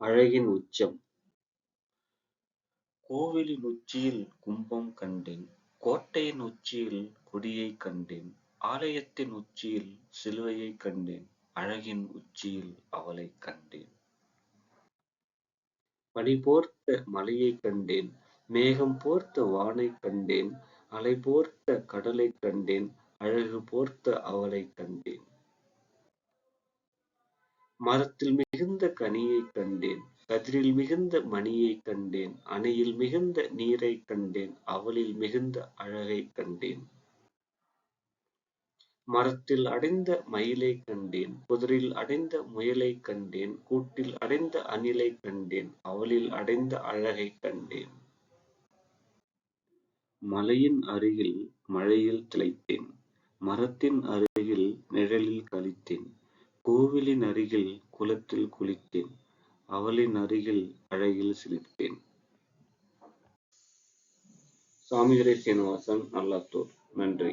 அழகின் உச்சம். கோவிலின் உச்சியில் கும்பம் கண்டேன். கோட்டையின் உச்சியில் கொடியைக் கண்டேன். ஆலயத்தின் உச்சியில் சிலுவையைக் கண்டேன். அழகின் உச்சியில் அவளைக் கண்டேன். பனி போர்த்த மலையைக் கண்டேன். மேகம் போர்த்த வானைக் கண்டேன். அலை போர்த்த கடலைக் கண்டேன். அழகு போர்த்த அவளைக் கண்டேன். மரத்தில் மிகுந்த கனியைக் கண்டேன். கதிரில் மிகுந்த மணியைக் கண்டேன். அணையில் மிகுந்த நீரைக் கண்டேன். அவளில் மிகுந்த அழகைக் கண்டேன். மரத்தில் அடைந்த மயிலை கண்டேன். புதரில் அடைந்த முயலை கண்டேன். கூட்டில் அடைந்த அணிலை கண்டேன். அவளில் அடைந்த அழகை கண்டேன். மலையின் அருகில் மழையில் திளைத்தேன். மரத்தின் அருகில் நிழலில் கழித்தேன் கோவிலின் அருகில் குளத்தில் குளித்தேன். அவளின் அருகில் அழகில் சிலிர்த்தேன் சாமிதுரை சீனிவாசன் நல்லாத்தூர் நன்றி.